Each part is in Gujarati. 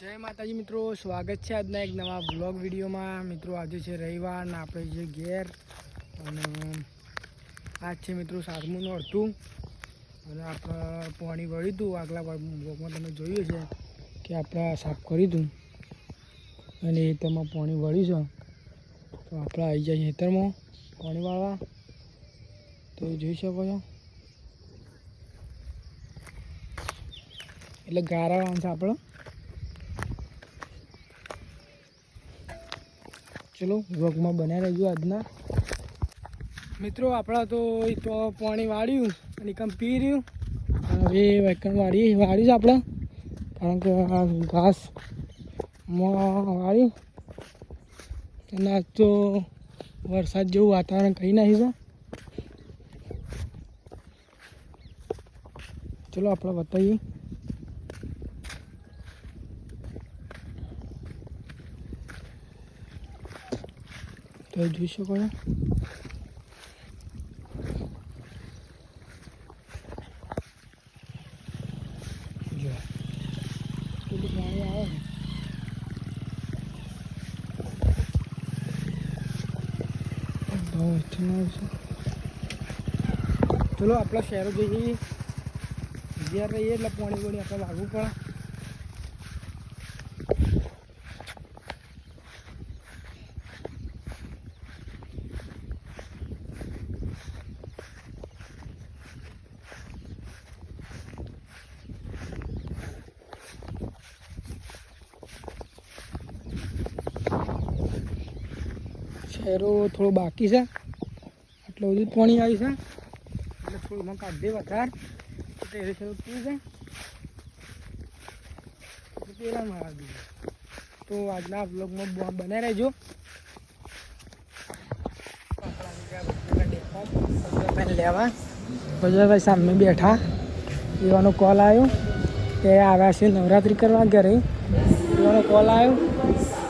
જય માતાજી મિત્રો, સ્વાગત છે આજના એક નવા બ્લોગ વિડીયોમાં. મિત્રો, આજે છે રવિવાર ને આપણે જે ઘેર. અને આજ છે મિત્રો સાતમું અડધું. અને આપણે પાણી વળ્યું હતું આગલા બ્લોગમાં તમે જોયું છે કે આપણે સાફ કર્યું હતું અને ખેતરમાં પાણી વળ્યું છે. તો આપણે આવી જાય ખેતરમાં. પાણી વાળવા. તો જોઈ શકો છો. એટલે ગારા વાળવાનું છે આપણે. ચલો, વ્લોગમાં બનાવી રહેજો આજના. મિત્રો, આપણા તો એ તો પાણી વાળ્યું અને કમ પી રહ્યું. હવે વેકણ વાળી વાળ્યું છે આપણે. કારણ કે આ ઘાસ વાળ્યું. અને આજ તો વરસાદ જેવું વાતાવરણ કહી નાખ્યું છે. ચલો, આપણે બતાવીએ. તો જોઈ શકો છો ચલો, આપણા શહેરો જઈએ. જ્યાં રહીએ એટલે પાણી વળી આપણે લાગવું પડે. શહેરો થોડો બાકી છે. એટલે બધું પાણી આવી છે. એટલે થોડું એમાં કાઢે વધાર. એટલે શેરો પી છે. એટલે પેલા મારા દીધું તો આજના બ્લોગમાં બને રહેજો. લેવા. ભજવાભાઈ સામે બેઠા. એવાનો કોલ આવ્યો કે આવ્યા છે નવરાત્રિ કરવા ઘરે. એવાનો કોલ આવ્યો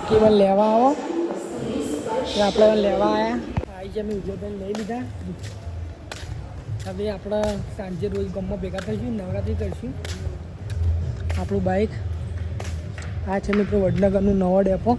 કે મને લેવા આવો. તો આપણે લેવા આવ્યા આવી જમી ઉજવબેન લઈ લીધા. હવે આપણે સાંજે રોજ ગામમાં ભેગા થઈશું, નવરાત્રિ કરીશું. આપણું બાઇક આ છે મિત્રો વડનગરનું નવો ડેપો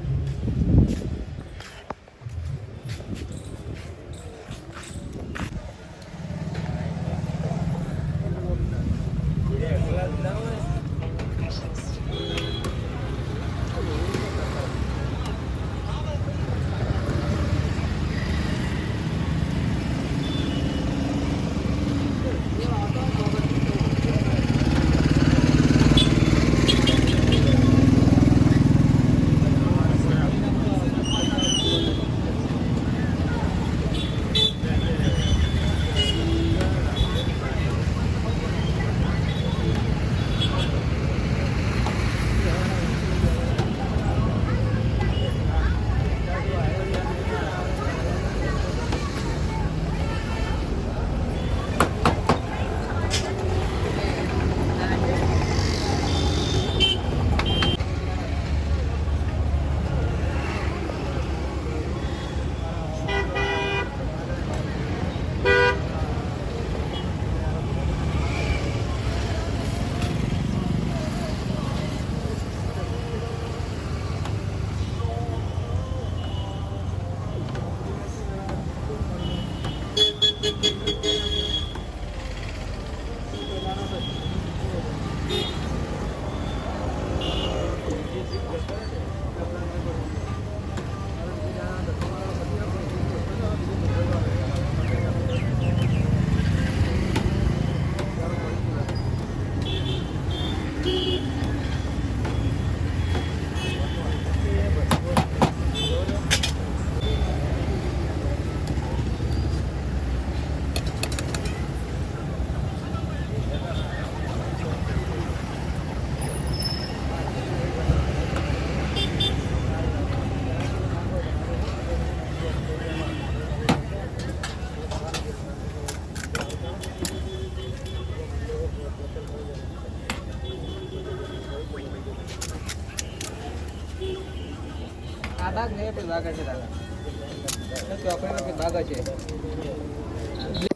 આ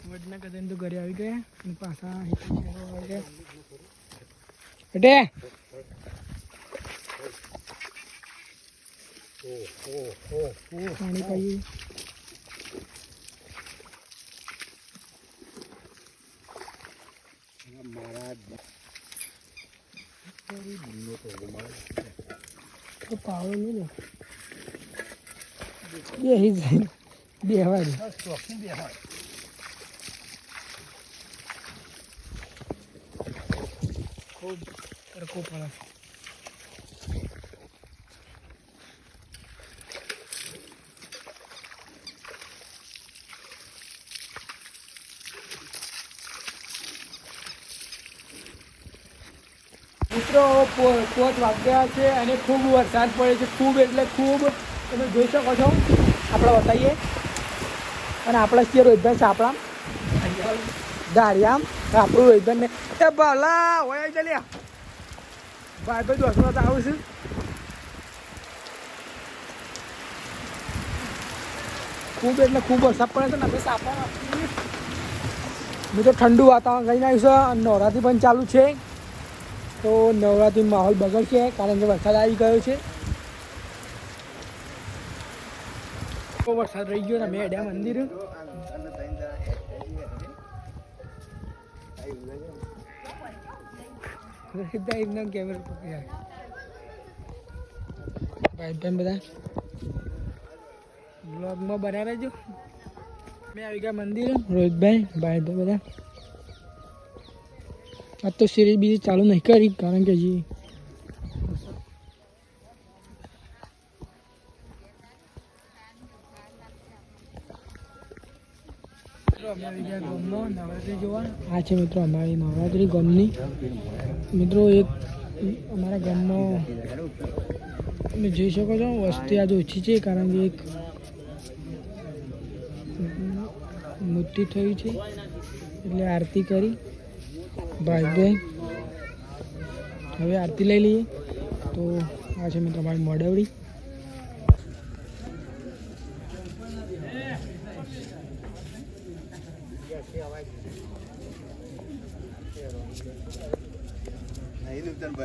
વડના કદન તો ઘરે આવી ગયા અને પાછા એટલે પાણી પાઈએ તો પાવડો નહીં લે બેસી જાય બેહવા દે ખૂબ મિત્રો, પો- વાગ્યા છે અને ખૂબ વરસાદ પડે છે. ખૂબ એટલે ખૂબ તમે જોઈ શકો છો. આપણે બતાવીએ અને આપણા છીએ રોહિતભાઈ સાપડા દારિયામ આપણું રોહિતભાઈ એ ભલા હોય ચાલ્યા ભાઈ ભાઈ દોસ્તો, તો આવું છું. ખૂબ એટલે ખૂબ વરસાદ પડે છે ને, આપણે સાપડા મિત્રો ઠંડુ વાતાવરણ કહીને આવ્યું છે અને નવરાત્રિ પણ ચાલુ છે. તો નવરાત્રિ માહોલ બગડશે, કારણ કે વરસાદ આવી ગયો છે. વરસાદ રહી ગયો ને, મેં અડ્યા મંદિર. એમના કેમેરા પકડ્યા ભાઈ ભાઈ બધા. બ્લોગમાં મેં આવી ગયા મંદિર. રોહિતભાઈ, ભાઈ ભાઈ બધા. આ તો સિરીઝ બીજી ચાલુ નહીં કરી, કારણ કે હજી મિત્રો અમે આવી ગયા ગામમાં નવરાત્રી જોવા આ છે મિત્રો, અમારી નવરાત્રી ગામની. મિત્રો, એક અમારા ગામમાં તમે જોઈ શકો છો, વસ્તી આજે ઓછી છે, કારણ કે એક મૃત્યુ થયું છે, એટલે આરતી કરી. ભાઈ હવે આરતી લઈ લઈએ. તો આ છે મિત્રો, અમારી મોડવડી. ஐநூற்றி ஐம்பது.